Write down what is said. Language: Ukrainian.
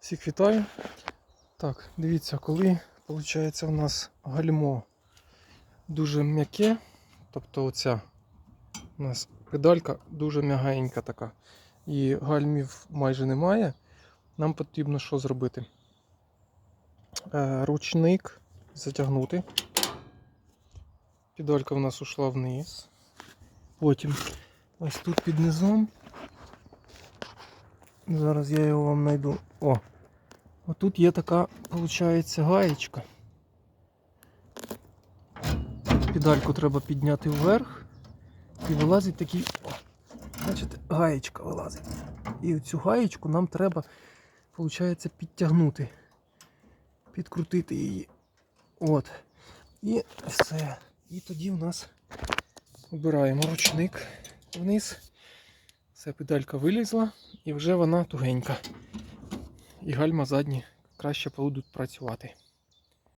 Всіх вітаю. Так, дивіться, коли виходить у нас гальмо дуже м'яке, тобто оця у нас педалька дуже м'ягенька така, і гальмів майже немає, нам потрібно що зробити? Е, ручник затягнути. Педалька в нас ушла вниз. Потім ось тут під низом. Зараз я його вам знайду. О! Отут є така, виходить, гаєчка. Педальку треба підняти вверх і вилазить такий. О, бачите, гаєчка вилазить. І цю гаєчку нам треба, виходить, підтягнути. Підкрутити її. От. І все. І тоді в нас вибираємо ручник вниз. Все, педалька вилізла і вже вона тугенька. І гальма задні краще будуть працювати.